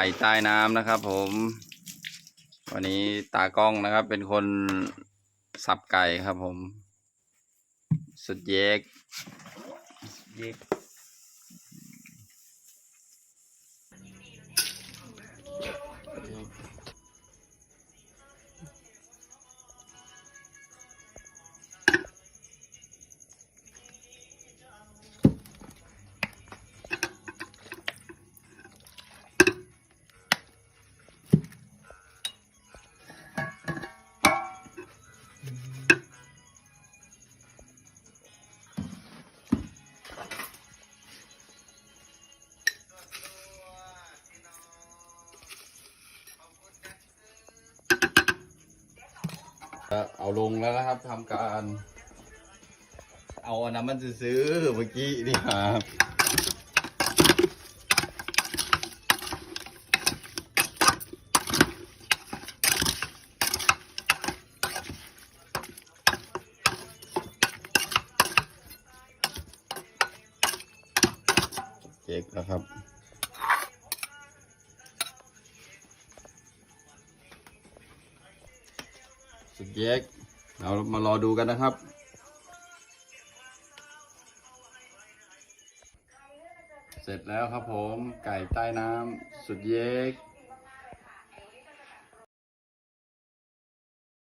ไก่ใต้น้ำนะครับผม วันนี้ตากล้องนะครับ เป็นคนสับไก่ครับผม สุดเยกเย็ก ก็เอาลงแล้วนะครับทำการ เอาอันนั้นมันจะซื้อเมื่อกี้นี่ครับเจ๊กแล้วครับ สุดเย็กเรามารอดูกันนะครับ เสร็จแล้วครับผมไก่ใต้น้ำสุดเย็ก